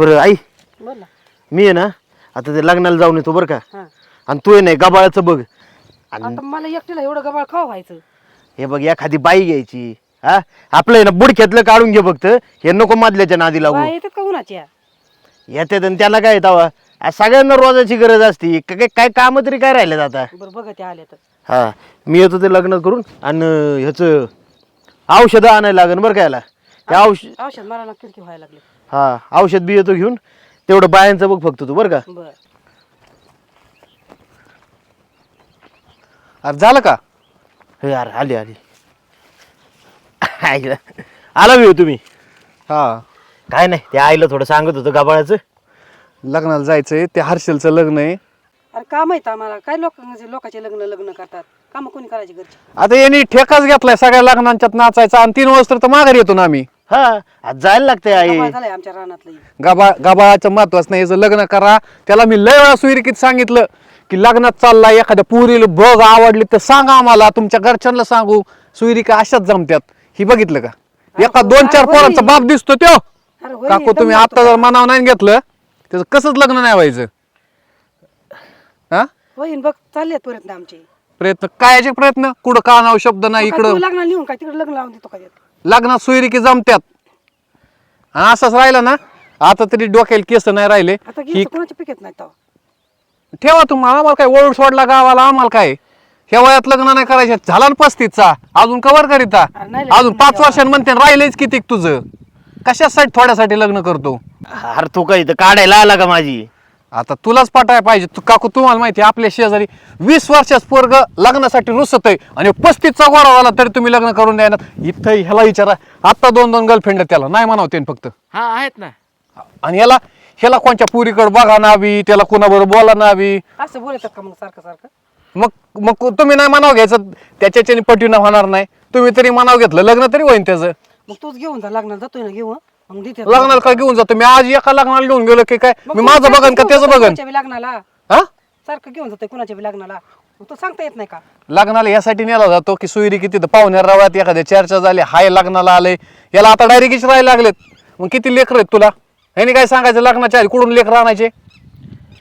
बरं आई. बोल. मी आहे ना आता ते लग्नाला जाऊन येतो बरं का. हा. आणि तू आहे नाही गबाळाचं बघ. आणि आता मला एकटीला एवढं गबाळ खावा व्हायचं? हे बघ एखादी बाई घ्यायची हा? आपलं आहे ना बुडख्यातलं काढून घे फक्त. हे नको मधल्याच्या नादी लागू. बाया येतात का उन्हाच्या? येतात आणि त्याला काय तवा? सगळ्यांना रोजाची गरज असती. क- काय काय काम तरी काय राहिलेत आता? बरं बघा ते आले तर हा. मी येतो ते लग्न करून आणि ह्याचं औषधं आणायला लागेल बरं का याला. ते औषध औषध मला ना किडकी व्हायला लागले? हा औषध बी येतो घेऊन. तेवढं बायांचं बघ फक्त तू बरं का? बर. अरे झालं का? हे यार आली आली. आईला. आला बी हो तुम्ही? हा. काय नाही ते आईला थोडं सांगत होतं गाबाळाचं. लग्नाला जायचंय ते हर्षलचं लग्न आहे. अरे का माहीत आम्हाला? काय लोक लोकांचे लग्न लग्न करतात? काम कोणी करायची घरची? आता यांनी ठेकाच घेतलाय सगळ्या लग्नांच्यात नाचायचा आणि तीन वाजता तर माघारी येतो ना आम्ही. हा आज जायला लागतंय आई. गबाळ झालाय आमच्या रानातलं गाबा गाबाळाचं महत्वाचं नाही याचं लग्न करा. त्याला मी लय वेळा सुविरिकीत सांगितलं की लग्नात चाललाय एखाद्या पुरीला बघ आवडली तर सांगा आम्हाला तुमच्या घरच्यांना सांगू. सुविरिका अशाच जमत्यात. ही बघितलं का? एका दोन चार पोरांचा बाप दिसतो त्यो. अरे होय, काकू तुम्ही दम आता जर मनाव नाही घेतलं त्याचं कसंच लग्न नाही व्हायचं. हा? होईन बघ चाललेत प्रयत्न आमचे. प्रयत्न कायचे प्रयत्न? कुठं कानाव शब्द नाही इकडं. लग्नाला नेऊन काय तिकडे लग्न लावून देतो का त्यात? लग्नात सोयरिकी जमत्यात. आणि असंच राहिलं ना आता तरी डोक्याला केस नाही राहिले. आता ही गेलं कोणाच्या पिकेत नाही तेव्हा ठेवा तुम्हाला आम्हाला काय ओळख सोडला गावाला आम्हाला काय? ह्या वयात लग्न नाही करायचे झाला ना पस्तीसचा अजून कवर करीता. अरे नाही लग्न अजून पाच केलं. वर्षांनी म्हणते राहिलेच किती तुझं? कशासाठी थोड्यासाठी लग्न करतो? अरे तू काय इथं काढायला आला का माझी? आता तुलाच पटाय पाहिजे. तू काकू तुम्हाला माहिती आहे, आपल्या शेजारी वीस वर्षाच पोरग लग्नासाठी रुसत आहे आणि पस्तीसचा गोरा झाला तरी तुम्ही लग्न करून द्या ना. इथं ह्याला विचारा आता दोन दोन गर्लफ्रेंड त्याला. नाही म्हणावते फक्त. हा आहेत ना. आणि याला ह्याला कोणत्या पुरीकडे बघा नावी त्याला कुणाबरोबर बोला नावी? असं बोलतात का मग सारखं सारखं? मग मग तुम्ही नाही मनाव घ्यायचं. त्याच्याच्याने पटीनं होणार नाही. तुम्ही तरी मनाव घेतलं लग्न तरी होईन त्याचं. मग तूच घेऊन जा लग्नाला जातोय ना घेऊन. मग देते लग्नाला काय घेऊन जातो? मी आज एका लग्नाला घेऊन गेलो की काय? मग मी माझं बघन का त्याचं बघन? कुणाच्या बी लग्नाला? हा? सारखं घेऊन जातोय कुणाच्या बी लग्नाला? मग तो सांगता येत नाही का? लग्नाला यासाठी नेला जातो की सुईरी किती पाहुण्या रवात एखाद्या चर्चा झाली हाय लग्नाला आले याला आता डायरेक्ट राहायला लागलेत. मग किती लेकर आहेत तुला? ह्यानी काय सांगायचं? लग्नाच्या आधी कुठून लेकर आणायचे?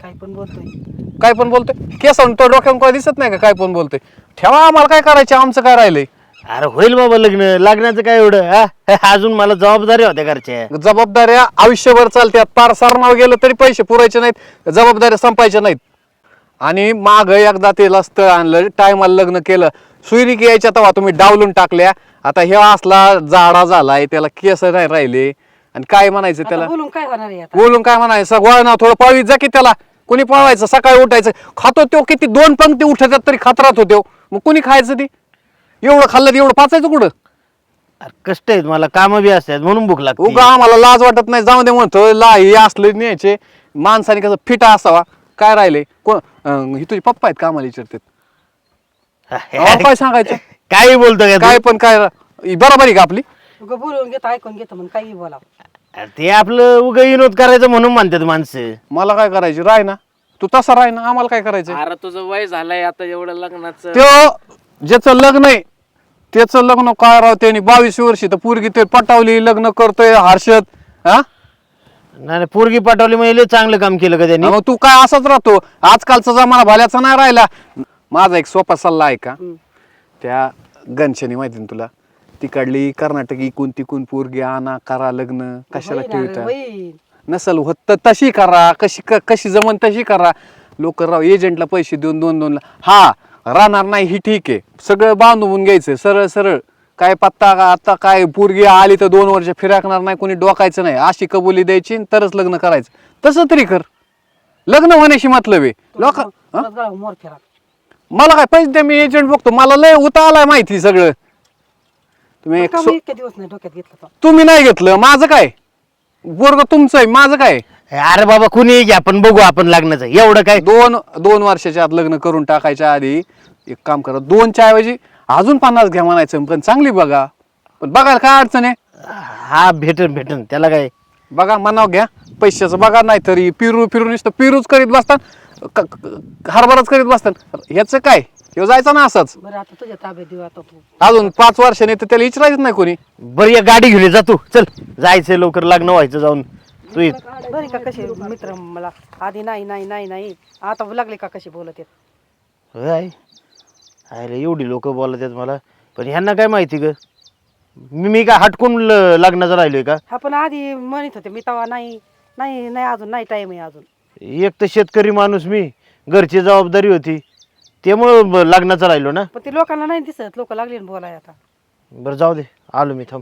काय पण बोलतोय. काय पण बोलतोय? केसावून तो डोक्यावर काय दिसत नाही का? काय पण बोलतोय? ठेवा आम्हाला काय करायचे? आमचं काय राहिलंय? अरे होईल बाबा लग्न. लग्नाचं काय एवढं हा? अजून मला जबाबदारी होत्या घरच्या. जबाबदाऱ्या आयुष्यभर चालत्यात. पार सरनाव गेलं तरी पैसे पुरायचे नाहीत जबाबदाऱ्या संपायच्या नाहीत. आणि माग एकदा त्याला स्थळ आणलं टायमाला लग्न केलं. सुईरिकी यायच्या तेव्हा तुम्ही डावलून टाकल्या. आता हे असला जाडा झालाय त्याला केस नाही राहिले. आणि काय म्हणायचं त्याला? बोलून काय होणार आहे आता? बोलून काय म्हणायचं? गोळा ना थोडं पळवीत जा की त्याला. कुणी पळवायचं? सकाळी उठायचं. खातो तो किती? दोन पंक्ती उठतात तरी खातरात होतो मग कुणी खायचं ती? एवढं खाल्लं तर एवढं पाचायचं कुठं? अरे कष्ट आहेत मला काम बी असतात म्हणून भूक लागते. उगा आम्हाला लाज वाटत नाही. जाऊ दे म्हणतो ला हे असले न्यायचे. माणसाने कसं फिटा असावा. काय राहिले? कोण अं, ही तुझे पप्पा आहेत का आम्हाला विचारतात? आम्हाला काय सांगायचं? काही बोलतो काय पण काय ही बरोबर आहे का आपली? उगं बोलून घेतो ऐकून घेतो म्हणून काही बोला. ते आपलं उग विनोद करायचं म्हणून म्हणतात माणसं. मला काय करायची? राय ना. तू तसा राय ना. आम्हाला काय करायचं अरे तुझं वय झालंय आता एवढं लग्नाचं. त्यो ज्याचं लग्न आहे त्याचं लग्न काय राव त्यांनी बावीस वर्षी तर पोरगी ते पटावली लग्न करतोय हर्षद हा? नाही नाही, पोरगी पाठवली म्हणजे चांगलं काम केलं का त्यांनी? मग तू काय असाच राहतो? आजकालचा जमाना भाल्याचा नाही राहिला. माझा एक सोपा सल्ला आहे का? त्या गणशनी माहिती ना तुला? तिकडली कर्नाटक इकून तिकून पोरगी आणा करा लग्न. कशाला अरे, ठेवता होईन. नसल होत तर तशी करा कशी क- कशी जमन तशी करा. लोक राव एजंटला पैसे देऊन दोन दोन ला- हा राहणार नाही ही ठीक आहे. सगळं बांधून घ्यायचं सरळ सरळ. काय पत्ता का आता काय पोरगी आली तर दोन वर्ष फिराकणार नाही कोणी डोकायचं नाही. अशी कबुली द्यायची तरच लग्न करायचं. तसं तरी कर. लग्न होण्याशी मतलब आहे. लोक मला काय पैसे द्या मी एजंट बघतो. मला लय उता आलाय माहिती सगळं. तुम्ही तुम्ही नाही घेतलं. माझं काय? बोरग तुमचं आहे माझं काय? अरे बाबा कुणी घ्या आपण बघू आपण लग्नाचं. एवढं काय? दोन दोन वर्षाच्या आत लग्न करून टाकायच्या आधी एक काम करा दोनच्या ऐवजी अजून पन्नास घ्या म्हणायचं पण चांगली बघा. पण बघायला काय अडचण आहे? हा भेटन भेटन. त्याला काय? बघा मनाव घ्या. पैशाचं बघा नाही तरी पिरू फिरून नुसतं पिरूच करीत बसतात क- क- हरभराच करीत बसतात ह्याचं काय? ह्यो जायचं ना असंच. बरं आता तुझ्या ताब्यात देऊ आता तू. अजून पाच वर्षाने तर त्याला विचारायचं नाही कोणी. बरं या गाडी घेऊन ये, जा तू. चल जायचंय लवकर लग्न व्हायचं जाऊन. तू ये. बरे का कसे मित्र मला? आधी नाही नाही नाही नाही. आता लागले का कसे बोलत आहेत? अरे एवढी लोक बोलत आहेत मला. पण ह्यांना काय माहिती ग? मी मी काय हटकून ल- लग्नाचं राहिलोय का? हा पण आधी म्हणत होते मी तवा नाही नाही नाही अजून नाही टाइम आहे अजून. एक तर शेतकरी माणूस मी. घरची जबाबदारी होती. त्यामुळं ब- लग्नाचं राहिलो ना. पण ते लोकांना नाही दिसत. लोक लागले ना बोलाय आता. बरं जाऊ दे. आलो मी थांब.